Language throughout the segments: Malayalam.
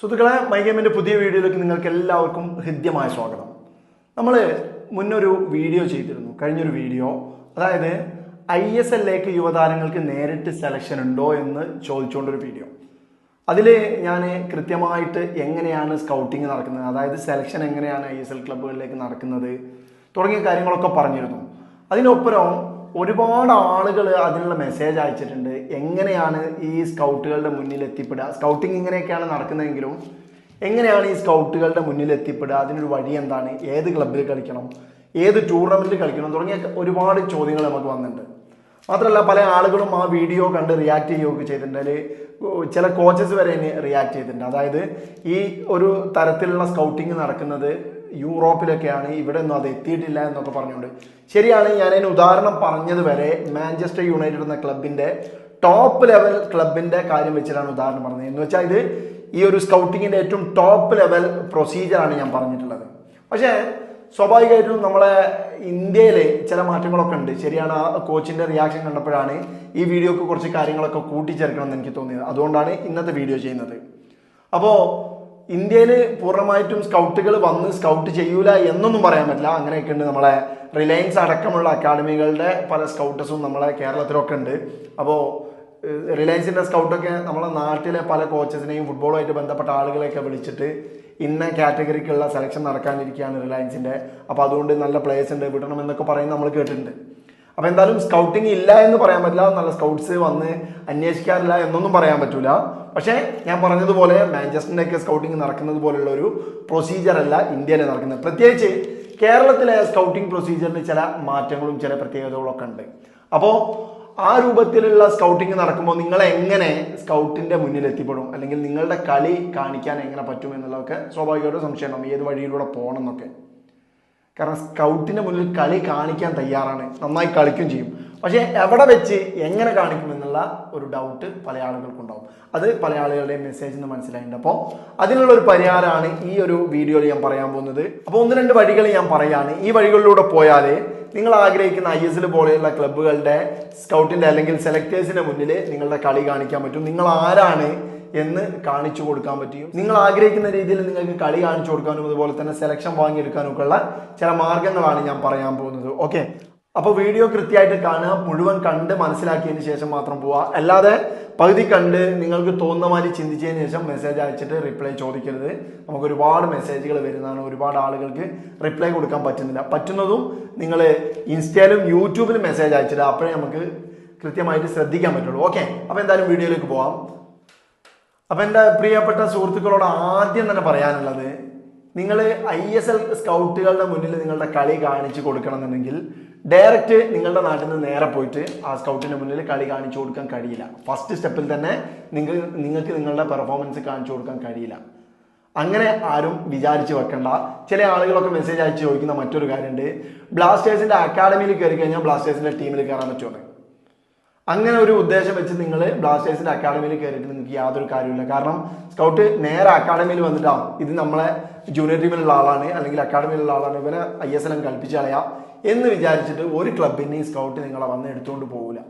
സുഹൃത്തുക്കളെ മൈഗേമിന്റെ പുതിയ വീഡിയോയിലേക്ക് നിങ്ങൾക്ക് എല്ലാവർക്കും ഹൃദ്യമായ സ്വാഗതം. നമ്മൾ മുന്നൊരു വീഡിയോ ചെയ്തിരുന്നു. കഴിഞ്ഞൊരു വീഡിയോ. അതായത് ഐ എസ് എല്ലിലേക്ക് യുവതാരങ്ങൾക്ക് നേരിട്ട് സെലക്ഷൻ ഉണ്ടോ എന്ന് ചോദിച്ചുകൊണ്ടൊരു വീഡിയോ. അതിൽ ഞാൻ കൃത്യമായിട്ട് എങ്ങനെയാണ് സ്കൗട്ടിങ് നടക്കുന്നത്? അതായത് സെലക്ഷൻ എങ്ങനെയാണ് ഐ എസ് എൽ ക്ലബ്ബുകളിലേക്ക് നടക്കുന്നത്? തുടങ്ങിയ കാര്യങ്ങളൊക്കെ പറഞ്ഞിരുന്നു. അതിനൊപ്പരം ഒരുപാട് ആളുകൾ അതിനുള്ള മെസ്സേജ് അയച്ചിട്ടുണ്ട്. എങ്ങനെയാണ് ഈ സ്കൗട്ടുകളുടെ മുന്നിൽ എത്തിപ്പെടുക? സ്കൗട്ടിങ് ഇങ്ങനെയൊക്കെയാണ് നടക്കുന്നതെങ്കിലും എങ്ങനെയാണ് ഈ സ്കൗട്ടുകളുടെ മുന്നിൽ എത്തിപ്പെടുക? അതിനൊരു വഴി എന്താണ്? ഏത് ക്ലബ്ബിൽ കളിക്കണം? ഏത് ടൂർണമെന്റിൽ കളിക്കണം? തുടങ്ങിയ ഒരുപാട് ചോദ്യങ്ങൾ നമുക്ക് വന്നിട്ടുണ്ട്. മാത്രമല്ല പല ആളുകളും ആ വീഡിയോ കണ്ട് റിയാക്ട് ചെയ്യുകയൊക്കെ ചെയ്തിട്ടുണ്ട്. അതിൽ ചില കോച്ചസ് വരെ റിയാക്ട് ചെയ്തിട്ടുണ്ട്. അതായത് ഈ ഒരു തരത്തിലുള്ള സ്കൗട്ടിങ് നടക്കുന്നത് യൂറോപ്പിലൊക്കെയാണ് ഇവിടെ ഒന്നും അത് എത്തിയിട്ടില്ല എന്നൊക്കെ പറഞ്ഞുകൊണ്ട്. ശരിയാണ് ഞാൻ അതിന് ഉദാഹരണം പറഞ്ഞത് വരെ മാഞ്ചസ്റ്റർ യുണൈറ്റഡ് എന്ന ക്ലബിന്റെ ടോപ്പ് ലെവൽ ക്ലബിന്റെ കാര്യം വെച്ചിട്ടാണ് ഉദാഹരണം പറഞ്ഞത്. എന്ന് വെച്ചാൽ ഇത് ഈ ഒരു സ്കൗട്ടിങ്ങിന്റെ ഏറ്റവും ടോപ്പ് ലെവൽ പ്രൊസീജിയറാണ് ഞാൻ പറഞ്ഞിട്ടുള്ളത്. പക്ഷേ സ്വാഭാവികമായിട്ടും നമ്മളെ ഇന്ത്യയിൽ ചില മാറ്റങ്ങളൊക്കെ ഉണ്ട്. ശരിയാണ് ആ കോച്ചിന്റെ റിയാക്ഷൻ കണ്ടപ്പോഴാണ് ഈ വീഡിയോക്ക് കുറച്ച് കാര്യങ്ങളൊക്കെ കൂട്ടിച്ചേർക്കണം എന്ന് എനിക്ക് തോന്നിയത്. അതുകൊണ്ടാണ് ഇന്നത്തെ വീഡിയോ ചെയ്യുന്നത്. അപ്പോൾ ഇന്ത്യയിൽ പൂർണമായിട്ടും സ്കൗട്ടുകൾ വന്ന് സ്കൗട്ട് ചെയ്യൂല എന്നൊന്നും പറയാൻ പറ്റില്ല. അങ്ങനെയൊക്കെ ഉണ്ട് നമ്മളെ റിലയൻസ് അടക്കമുള്ള അക്കാഡമികളുടെ പല സ്കൗട്ടസും നമ്മളെ കേരളത്തിലൊക്കെ ഉണ്ട് അപ്പോൾ റിലയൻസിന്റെ സ്കൗട്ടൊക്കെ നമ്മളെ നാട്ടിലെ പല കോച്ചസിനെയും ഫുട്ബോളുമായിട്ട് ബന്ധപ്പെട്ട ആളുകളെയൊക്കെ വിളിച്ചിട്ട് ഇന്ന കാറ്റഗറിക്കുള്ള സെലക്ഷൻ നടക്കാനിരിക്കുകയാണ് റിലയൻസിന്റെ അപ്പോൾ അതുകൊണ്ട് നല്ല പ്ലേയേഴ്സ് ഉണ്ട് വിടണം എന്നൊക്കെ പറയുന്നത് നമ്മൾ കേട്ടിട്ടുണ്ട്. അപ്പോൾ എന്തായാലും സ്കൗട്ടിങ് ഇല്ല എന്ന് പറയാൻ പറ്റില്ല. നല്ല സ്കൗട്ട്സ് വന്ന് അന്വേഷിക്കാറില്ല എന്നൊന്നും പറയാൻ പറ്റൂല. പക്ഷേ ഞാൻ പറഞ്ഞതുപോലെ മാഞ്ചസ്റ്ററിന്റെയൊക്കെ സ്കൗട്ടിംഗ് നടക്കുന്നത് പോലുള്ള ഒരു പ്രൊസീജിയർ അല്ല ഇന്ത്യയിൽ നടക്കുന്നത്. പ്രത്യേകിച്ച് കേരളത്തിലെ സ്കൗട്ടിംഗ് പ്രൊസീജിയറിന് ചില മാറ്റങ്ങളും ചില പ്രത്യേകതകളൊക്കെ ഉണ്ട്. അപ്പോൾ ആ രൂപത്തിലുള്ള സ്കൗട്ടിംഗ് നടക്കുമ്പോൾ നിങ്ങൾ എങ്ങനെ സ്കൗട്ടിന്റെ മുന്നിൽ എത്തിപ്പെടും? അല്ലെങ്കിൽ നിങ്ങളുടെ കളി കാണിക്കാൻ എങ്ങനെ പറ്റും എന്നുള്ളതൊക്കെ സ്വാഭാവികമായിട്ടും സംശയമാണ് ഏത് വഴിയിലൂടെ പോകണം എന്നൊക്കെ. കാരണം സ്കൗട്ടിന്റെ മുന്നിൽ കളി കാണിക്കാൻ തയ്യാറാണ്. നന്നായി കളിക്കും ചെയ്യും. പക്ഷേ എവിടെ വെച്ച് എങ്ങനെ കാണിക്കുമെന്നുള്ള ഒരു ഡൗട്ട് പല ആളുകൾക്കുണ്ടാവും. അത് പല ആളുകളുടെയും മെസ്സേജ് നിന്ന് മനസ്സിലായിട്ടുണ്ട്. അപ്പോൾ അതിനുള്ള ഒരു പരിഹാരമാണ് ഈ ഒരു വീഡിയോയിൽ ഞാൻ പറയാൻ പോകുന്നത്. അപ്പോൾ ഒന്ന് രണ്ട് വഴികൾ ഞാൻ പറയാണ്. ഈ വഴികളിലൂടെ പോയാൽ നിങ്ങൾ ആഗ്രഹിക്കുന്ന ഐ എസ് എൽ പോലെയുള്ള ക്ലബ്ബുകളുടെ സ്കൗട്ടിന്റെ അല്ലെങ്കിൽ സെലക്ടേഴ്സിന്റെ മുന്നിൽ നിങ്ങളുടെ കളി കാണിക്കാൻ പറ്റും. നിങ്ങൾ ആരാണ് എന്ന് കാണിച്ചു കൊടുക്കാൻ പറ്റും. നിങ്ങൾ ആഗ്രഹിക്കുന്ന രീതിയിൽ നിങ്ങൾക്ക് കളി കാണിച്ചു കൊടുക്കാനും അതുപോലെ തന്നെ സെലക്ഷൻ വാങ്ങിയെടുക്കാനും ഒക്കെയുള്ള ചില മാർഗങ്ങളാണ് ഞാൻ പറയാൻ പോകുന്നത്. ഓക്കെ അപ്പോൾ വീഡിയോ കൃത്യമായിട്ട് കാണുക മുഴുവൻ കണ്ട് മനസ്സിലാക്കിയതിന് ശേഷം മാത്രം പോവുക. അല്ലാതെ പകുതി കണ്ട് നിങ്ങൾക്ക് തോന്നുന്ന മാതിരി ചിന്തിച്ചതിന് ശേഷം മെസ്സേജ് അയച്ചിട്ട് റിപ്ലൈ ചോദിക്കരുത്. നമുക്ക് ഒരുപാട് മെസ്സേജുകൾ വരുന്നതാണ്. ഒരുപാട് ആളുകൾക്ക് റിപ്ലൈ കൊടുക്കാൻ പറ്റുന്നില്ല. പറ്റുന്നതും നിങ്ങൾ ഇൻസ്റ്റയിലും യൂട്യൂബിലും മെസ്സേജ് അയച്ചിട്ട് അപ്പോഴേ നമുക്ക് കൃത്യമായിട്ട് ശ്രദ്ധിക്കാൻ പറ്റുള്ളൂ. ഓക്കെ അപ്പോൾ എന്തായാലും വീഡിയോയിലേക്ക് പോവാം. അപ്പൊ എന്റെ പ്രിയപ്പെട്ട സുഹൃത്തുക്കളോട് ആദ്യം തന്നെ പറയാനുള്ളത് നിങ്ങൾ ഐ എസ് എൽ സ്കൗട്ടുകളുടെ മുന്നിൽ നിങ്ങളുടെ കളി കാണിച്ചു കൊടുക്കണം എന്നുണ്ടെങ്കിൽ ഡയറക്റ്റ് നിങ്ങളുടെ നാട്ടിൽ നിന്ന് നേരെ പോയിട്ട് ആ സ്കൗട്ടിന്റെ മുന്നിൽ കളി കാണിച്ചു കൊടുക്കാൻ കഴിയില്ല. ഫസ്റ്റ് സ്റ്റെപ്പിൽ തന്നെ നിങ്ങൾ നിങ്ങൾക്ക് നിങ്ങളുടെ പെർഫോമൻസ് കാണിച്ചു കൊടുക്കാൻ കഴിയില്ല. അങ്ങനെ ആരും വിചാരിച്ച് വെക്കണ്ട. ചില ആളുകളൊക്കെ മെസ്സേജ് അയച്ച് ചോദിക്കുന്ന മറ്റൊരു കാര്യമുണ്ട്. ബ്ലാസ്റ്റേഴ്സിന്റെ അക്കാഡമിയിൽ കയറി കഴിഞ്ഞാൽ ബ്ലാസ്റ്റേഴ്സിന്റെ ടീമിൽ കയറാൻ പറ്റുമോ അങ്ങനെ ഒരു ഉദ്ദേശം വെച്ച് നിങ്ങൾ ബ്ലാസ്റ്റേഴ്സിന്റെ അക്കാഡമിയിൽ കയറിയിട്ട് നിങ്ങൾക്ക് യാതൊരു കാര്യമില്ല കാരണം സ്കൗട്ട് നേരെ അക്കാഡമിയിൽ വന്നിട്ടാണ് ഇത് നമ്മളെ ജൂനിയർ ടീമിലുള്ള ആളാണ് അല്ലെങ്കിൽ അക്കാഡമിയിലുള്ള ആളാണ്. ഇവനെ ഐ എസ് എൽ എം കളിപ്പിച്ച് കളയാം. എന്ന് വിചാരിച്ചിട്ട് ഒരു ക്ലബിനെയും സ്കൗട്ട് നിങ്ങളെ വന്ന് എടുത്തുകൊണ്ട് പോകില്ല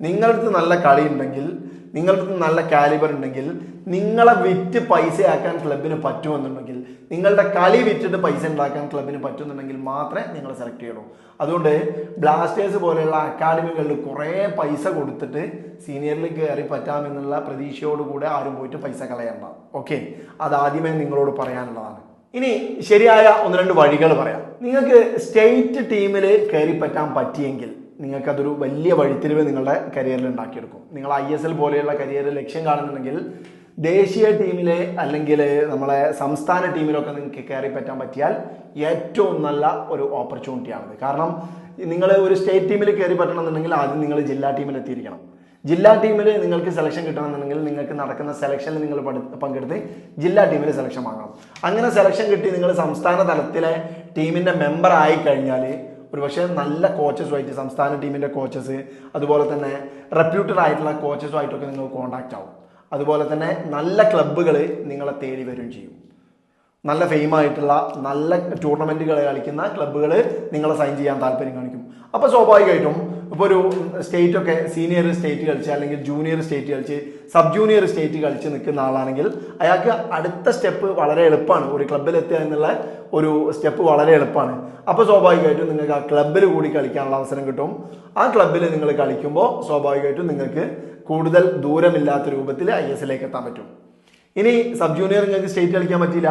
നിങ്ങളടുത്ത് നല്ല കളി ഉണ്ടെങ്കിൽ നിങ്ങളടുത്ത് നല്ല കാലിബർ ഉണ്ടെങ്കിൽ നിങ്ങളെ വിറ്റ് പൈസയാക്കാൻ ക്ലബിന് പറ്റുമെന്നുണ്ടെങ്കിൽ നിങ്ങളുടെ കളി വിറ്റിട്ട് പൈസ ഉണ്ടാക്കാൻ ക്ലബിന് പറ്റുന്നുണ്ടെങ്കിൽ മാത്രമേ നിങ്ങൾ സെലക്ട് ചെയ്യണോ അതുകൊണ്ട് ബ്ലാസ്റ്റേഴ്സ് പോലെയുള്ള അക്കാഡമികളിൽ കുറേ പൈസ കൊടുത്തിട്ട് സീനിയറിൽ കയറി പറ്റാമെന്നുള്ള പ്രതീക്ഷയോടുകൂടെ ആരും പോയിട്ട് പൈസ കളയണ്ട. ഓക്കെ അത് നിങ്ങളോട് പറയാനുള്ളതാണ്. ഇനി ശരിയായ ഒന്ന് രണ്ട് വഴികൾ പറയാം. നിങ്ങൾക്ക് സ്റ്റേറ്റ് ടീമിൽ കയറി പറ്റാൻ പറ്റിയെങ്കിൽ നിങ്ങൾക്കതൊരു വലിയ വഴിത്തിരിവ് നിങ്ങളുടെ കരിയറിൽ ഉണ്ടാക്കിയെടുക്കും. നിങ്ങൾ ഐ എസ് എൽ പോലെയുള്ള കരിയർ ലക്ഷ്യം കാണുന്നുണ്ടെങ്കിൽ ദേശീയ ടീമിലെ അല്ലെങ്കിൽ നമ്മളെ സംസ്ഥാന ടീമിലൊക്കെ നിങ്ങൾക്ക് കയറി പറ്റാൻ പറ്റിയാൽ ഏറ്റവും നല്ല ഒരു ഓപ്പർച്യൂണിറ്റിയാണത് കാരണം നിങ്ങൾ ഒരു സ്റ്റേറ്റ് ടീമിൽ കയറി പറ്റണമെന്നുണ്ടെങ്കിൽ ആദ്യം നിങ്ങൾ ജില്ലാ ടീമിൽ എത്തിയിരിക്കണം. ജില്ലാ ടീമിൽ നിങ്ങൾക്ക് സെലക്ഷൻ കിട്ടണമെന്നുണ്ടെങ്കിൽ നിങ്ങൾക്ക് നടക്കുന്ന സെലക്ഷനിൽ നിങ്ങൾ പങ്കെടുത്ത് ജില്ലാ ടീമിൽ സെലക്ഷൻ വാങ്ങണം അങ്ങനെ സെലക്ഷൻ കിട്ടി നിങ്ങൾ സംസ്ഥാന തലത്തിലെ ടീമിന്റെ മെമ്പർ ആയി കഴിഞ്ഞാൽ ഒരുപക്ഷെ നല്ല കോച്ചസുമായിട്ട് സംസ്ഥാന ടീമിന്റെ കോച്ചസ് അതുപോലെ തന്നെ റെപ്യൂട്ടഡ് ആയിട്ടുള്ള കോച്ചസുമായിട്ടൊക്കെ നിങ്ങൾ കോണ്ടാക്റ്റ് ആവും. അതുപോലെ തന്നെ നല്ല ക്ലബ്ബുകൾ നിങ്ങളെ തേടി വരും ചെയ്യും. നല്ല ഫെയിം ആയിട്ടുള്ള നല്ല ടൂർണമെന്റുകൾ കളിക്കുന്ന ക്ലബ്ബുകൾ നിങ്ങളെ സൈൻ ചെയ്യാൻ താല്പര്യം കാണിക്കും. അപ്പോൾ സ്വാഭാവികമായിട്ടും ഇപ്പോൾ ഒരു സ്റ്റേറ്റ് ഒക്കെ സീനിയർ സ്റ്റേറ്റ് കളിച്ച് അല്ലെങ്കിൽ ജൂനിയർ സ്റ്റേറ്റ് കളിച്ച് സബ് ജൂനിയർ സ്റ്റേറ്റ് കളിച്ച് നിൽക്കുന്ന ആളാണെങ്കിൽ അയാൾക്ക് അടുത്ത സ്റ്റെപ്പ് വളരെ എളുപ്പമാണ്. ഒരു ക്ലബ്ബിൽ എത്തുക എന്നുള്ള ഒരു സ്റ്റെപ്പ് വളരെ എളുപ്പമാണ്. അപ്പോൾ സ്വാഭാവികമായിട്ടും നിങ്ങൾക്ക് ആ ക്ലബ്ബിൽ കൂടി കളിക്കാനുള്ള അവസരം കിട്ടും. ആ ക്ലബ്ബിൽ നിങ്ങൾ കളിക്കുമ്പോൾ സ്വാഭാവികമായിട്ടും നിങ്ങൾക്ക് കൂടുതൽ ദൂരമില്ലാത്ത രൂപത്തിൽ ഐ എസ് എല്ലേക്ക് എത്താൻ പറ്റും. ഇനി സബ് ജൂനിയർ നിങ്ങൾക്ക് സ്റ്റേറ്റ് കളിക്കാൻ പറ്റില്ല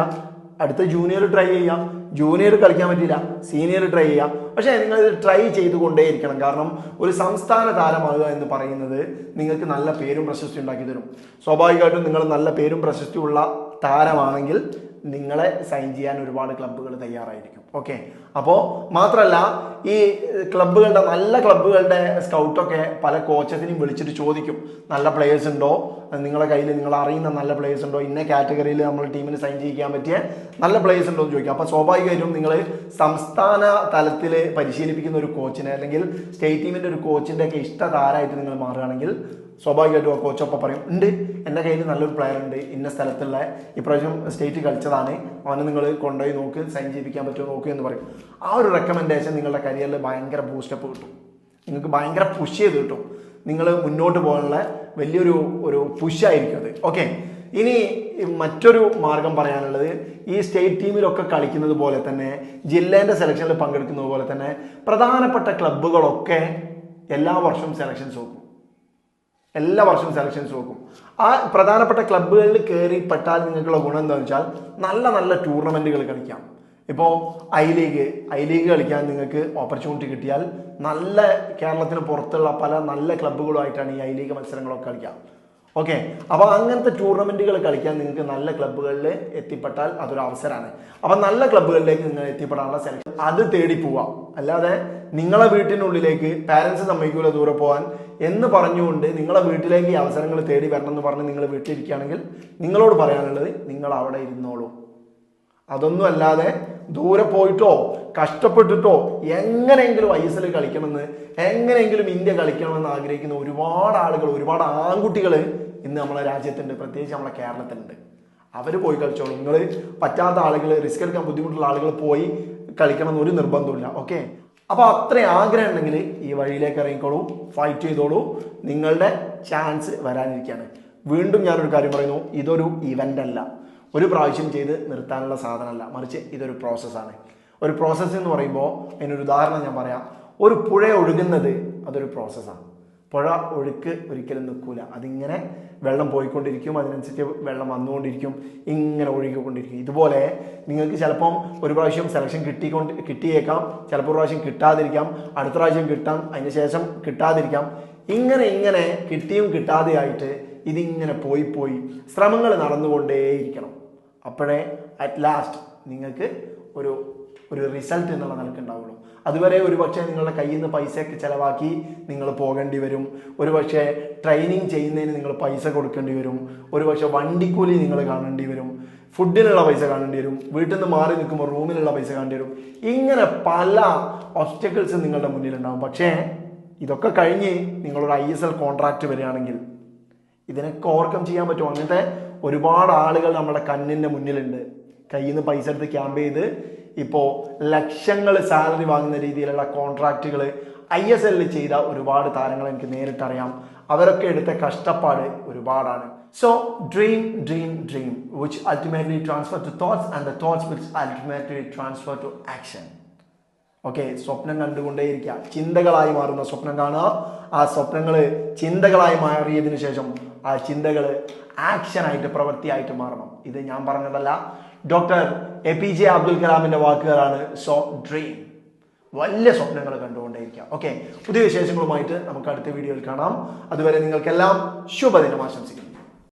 അടുത്ത ജൂനിയർ ട്രൈ ചെയ്യാം. ജൂനിയർ കളിക്കാൻ പറ്റില്ല സീനിയർ ട്രൈ ചെയ്യാം. പക്ഷേ നിങ്ങൾ ഇത് ട്രൈ ചെയ്തുകൊണ്ടേയിരിക്കണം. കാരണം ഒരു സംസ്ഥാന താരമാകുക എന്ന് പറയുന്നത് നിങ്ങൾക്ക് നല്ല പേരും പ്രശസ്തി ഉണ്ടാക്കി തരും. സ്വാഭാവികമായിട്ടും നിങ്ങൾ നല്ല പേരും പ്രശസ്തിയുള്ള താരമാണെങ്കിൽ നിങ്ങളെ സൈൻ ചെയ്യാൻ ഒരുപാട് ക്ലബ്ബുകൾ തയ്യാറായിരിക്കും. ഓക്കെ. അപ്പോൾ മാത്രമല്ല ഈ ക്ലബ്ബുകളുടെ നല്ല ക്ലബ്ബുകളുടെ സ്കൗട്ടൊക്കെ പല കോച്ചസിനെയും വിളിച്ചിട്ട് ചോദിക്കും. നല്ല പ്ലേയേഴ്സ് ഉണ്ടോ? നിങ്ങളുടെ കയ്യിൽ നിങ്ങൾ അറിയുന്ന നല്ല പ്ലേയേഴ്സ് ഉണ്ടോ? ഇന്ന കാറ്റഗറിയിൽ നമ്മൾ ടീമിന് സൈൻ ചെയ്യിക്കാൻ പറ്റിയ നല്ല പ്ലേയേഴ്സ് ഉണ്ടോ എന്ന് ചോദിക്കും. അപ്പോൾ സ്വാഭാവികമായിട്ടും നിങ്ങൾ സംസ്ഥാന തലത്തിൽ പരിശീലിപ്പിക്കുന്ന ഒരു കോച്ചിനെ അല്ലെങ്കിൽ സ്റ്റേറ്റ് ടീമിന്റെ ഒരു കോച്ചിന്റെ ഒക്കെ ഇഷ്ടതാരമായിട്ട് നിങ്ങൾ മാറുകയാണെങ്കിൽ സ്വാഭാവികമായിട്ടും ആ പറയും ഉണ്ട് എന്റെ കയ്യിൽ നല്ലൊരു പ്ലെയർ ഉണ്ട് ഇന്ന സ്ഥലത്തുള്ള ഇപ്രാവശ്യം സ്റ്റേറ്റ് കളിച്ചതാണ് അവനെ നിങ്ങൾ കൊണ്ടുപോയി നോക്ക് സൈൻ ചെയ്യിപ്പിക്കാൻ പറ്റുമോ നോക്ക് എന്ന് പറയും. ആ ഒരു റെക്കമെൻഡേഷൻ നിങ്ങളുടെ കരിയറിൽ ഭയങ്കര ബൂസ്റ്റപ്പ് കിട്ടും. നിങ്ങൾക്ക് ഭയങ്കര പുഷ് ചെയ്ത് കിട്ടും. നിങ്ങൾ മുന്നോട്ട് പോകാനുള്ള വലിയൊരു ഒരു പുഷായിരിക്കും അത്. ഓക്കെ ഇനി മറ്റൊരു മാർഗം പറയാനുള്ളത് ഈ സ്റ്റേറ്റ് ടീമിലൊക്കെ കളിക്കുന്നത് പോലെ തന്നെ ജില്ലേന്റെ സെലക്ഷനിൽ പങ്കെടുക്കുന്നത് പോലെ തന്നെ പ്രധാനപ്പെട്ട ക്ലബ്ബുകളൊക്കെ എല്ലാ വർഷവും സെലക്ഷൻസ് നോക്കും എല്ലാ വർഷവും സെലക്ഷൻസ് നോക്കും ആ പ്രധാനപ്പെട്ട ക്ലബ്ബുകളിൽ കയറിപ്പെട്ടാൽ നിങ്ങൾക്കുള്ള ഗുണം എന്താണെന്ന് വെച്ചാൽ നല്ല നല്ല ടൂർണമെന്റുകൾ കളിക്കാം. ഇപ്പോൾ ഐ ലീഗ് ഐ ലീഗ് കളിക്കാൻ നിങ്ങൾക്ക് ഓപ്പർച്യൂണിറ്റി കിട്ടിയാൽ നല്ല കേരളത്തിന് പുറത്തുള്ള പല നല്ല ക്ലബ്ബുകളുമായിട്ടാണ് ഈ ഐ ലീഗ് മത്സരങ്ങളൊക്കെ കളിക്കുക ഓക്കെ അപ്പോൾ അങ്ങനത്തെ ടൂർണമെന്റുകൾ കളിക്കാൻ നിങ്ങൾക്ക് നല്ല ക്ലബ്ബുകളിൽ എത്തിപ്പെട്ടാൽ അതൊരു അവസരമാണ്. അപ്പം നല്ല ക്ലബ്ബുകളിലേക്ക് നിങ്ങൾ എത്തിപ്പെടാനുള്ള സെലക്ഷൻ അത് തേടി പോവാം. അല്ലാതെ നിങ്ങളെ വീട്ടിനുള്ളിലേക്ക് പാരൻസ് സമ്മതിക്കൂല ദൂരെ പോകാൻ എന്ന് പറഞ്ഞുകൊണ്ട് നിങ്ങളെ വീട്ടിലേക്ക് ഈ അവസരങ്ങൾ തേടി വരണം എന്ന് പറഞ്ഞ് നിങ്ങൾ വീട്ടിലിരിക്കുകയാണെങ്കിൽ നിങ്ങളോട് പറയാനുള്ളത് നിങ്ങൾ അവിടെ ഇരുന്നോളൂ. അതൊന്നും അല്ലാതെ ദൂരെ പോയിട്ടോ കഷ്ടപ്പെട്ടിട്ടോ എങ്ങനെയെങ്കിലും ഐ എസ് എൽ കളിക്കണമെന്ന് എങ്ങനെയെങ്കിലും ഇന്ത്യ കളിക്കണമെന്ന് ആഗ്രഹിക്കുന്ന ഒരുപാട് ആളുകൾ ഒരുപാട് ആൺകുട്ടികൾ ഇന്ന് നമ്മളെ രാജ്യത്തുണ്ട്. പ്രത്യേകിച്ച് നമ്മളെ കേരളത്തിലുണ്ട്. അവർ പോയി കളിച്ചോളൂ. നിങ്ങൾ പറ്റാത്ത ആളുകൾ റിസ്ക് എടുക്കാൻ ബുദ്ധിമുട്ടുള്ള ആളുകൾ പോയി കളിക്കണമെന്ന് ഒരു നിർബന്ധമില്ല ഓക്കെ അപ്പോൾ അത്രയും ആഗ്രഹം ഉണ്ടെങ്കിൽ ഈ വഴിയിലേക്ക് ഇറങ്ങിക്കോളൂ ഫൈറ്റ് ചെയ്തോളൂ. നിങ്ങളുടെ ചാൻസ് വരാനിരിക്കുകയാണ്. വീണ്ടും ഞാനൊരു കാര്യം പറയുന്നു ഇതൊരു ഇവന്റ് അല്ല. ഒരു പ്രാവശ്യം ചെയ്ത് നിർത്താനുള്ള സാധനമല്ല. മറിച്ച് ഇതൊരു പ്രോസസ്സാണ് ഒരു പ്രോസസ്സ് എന്ന് പറയുമ്പോൾ അതിനൊരു ഉദാഹരണം ഞാൻ പറയാം. ഒരു പുഴ ഒഴുകുന്നത് അതൊരു പ്രോസസ്സാണ് പുഴ ഒഴുക്ക് ഒരിക്കലും നിൽക്കില്ല അതിങ്ങനെ വെള്ളം പോയിക്കൊണ്ടിരിക്കും അതിനനുസരിച്ച് വെള്ളം വന്നുകൊണ്ടിരിക്കും ഇങ്ങനെ ഒഴുകിക്കൊണ്ടിരിക്കും. ഇതുപോലെ നിങ്ങൾക്ക് ചിലപ്പം ഒരു പ്രാവശ്യം സെലക്ഷൻ കിട്ടിക്കൊണ്ട് കിട്ടിയേക്കാം. ചിലപ്പോൾ ഒരു പ്രാവശ്യം കിട്ടാതിരിക്കാം. അടുത്ത പ്രാവശ്യം കിട്ടാം അതിന് ശേഷം കിട്ടാതിരിക്കാം. ഇങ്ങനെ ഇങ്ങനെ കിട്ടിയും കിട്ടാതെയായിട്ട് ഇതിങ്ങനെ പോയി പോയി ശ്രമങ്ങൾ നടന്നുകൊണ്ടേയിരിക്കണം. അപ്പോഴേ അറ്റ് ലാസ്റ്റ് നിങ്ങൾക്ക് ഒരു ഒരു റിസൾട്ട് എന്നുള്ള നിലയ്ക്ക് ഉണ്ടാവുള്ളൂ. അതുവരെ ഒരുപക്ഷെ നിങ്ങളുടെ കയ്യിൽ നിന്ന് പൈസയൊക്കെ ചിലവാക്കി നിങ്ങൾ പോകേണ്ടി വരും. ഒരുപക്ഷെ ട്രെയിനിങ് ചെയ്യുന്നതിന് നിങ്ങൾ പൈസ കൊടുക്കേണ്ടി വരും. ഒരുപക്ഷെ വണ്ടിക്കൂലി നിങ്ങൾ കാണേണ്ടി വരും. ഫുഡിനുള്ള പൈസ കാണേണ്ടി വരും. വീട്ടിൽ നിന്ന് മാറി നിൽക്കുമ്പോൾ റൂമിലുള്ള പൈസ കാണേണ്ടി വരും. ഇങ്ങനെ പല ഒബ്സ്റ്റക്കിൾസ് നിങ്ങളുടെ മുന്നിലുണ്ടാകും പക്ഷേ ഇതൊക്കെ കഴിഞ്ഞ് നിങ്ങളൊരു ഐ എസ് എൽ കോൺട്രാക്റ്റ് വരികയാണെങ്കിൽ ഇതിനൊക്കെ ഓവർകം ചെയ്യാൻ പറ്റും അങ്ങനത്തെ ഒരുപാട് ആളുകൾ നമ്മുടെ കണ്ണിന്റെ മുന്നിലുണ്ട്. കയ്യിൽ നിന്ന് പൈസ എടുത്ത് ക്യാമ്പ് ചെയ്ത് ഇപ്പോൾ ലക്ഷങ്ങൾ സാലറി വാങ്ങുന്ന രീതിയിലുള്ള കോൺട്രാക്റ്റുകൾ ഐ എസ് എല്ലിൽ ചെയ്ത ഒരുപാട് താരങ്ങൾ എനിക്ക് നേരിട്ടറിയാം. അവരൊക്കെ എടുത്ത കഷ്ടപ്പാട് ഒരുപാടാണ്. So dream dream dream which ultimately transfer to thoughts and the thoughts which ultimately transfer to action okay സ്വപ്നം കണ്ടുകൊണ്ടേയിരിക്കുക. ചിന്തകളായി മാറുന്ന സ്വപ്നം കാണുക. ആ സ്വപ്നങ്ങൾ ചിന്തകളായി മാറിയതിന് ശേഷം ആ ചിന്തകൾ ആക്ഷനായിട്ട് പ്രവൃത്തിയായിട്ട് മാറണം. ഇത് ഞാൻ പറഞ്ഞതല്ല. Doctor A P J Abdul കലാമിന്റെ വാക്കുകളാണ് സോ ഡ്രീം വലിയ സ്വപ്നങ്ങൾ കണ്ടുകൊണ്ടേയിരിക്കാം. ഓക്കെ പുതിയ വിശേഷങ്ങളുമായിട്ട് നമുക്ക് അടുത്ത വീഡിയോയിൽ കാണാം. അതുവരെ നിങ്ങൾക്കെല്ലാം ശുഭദിനം ആശംസിക്കുന്നു.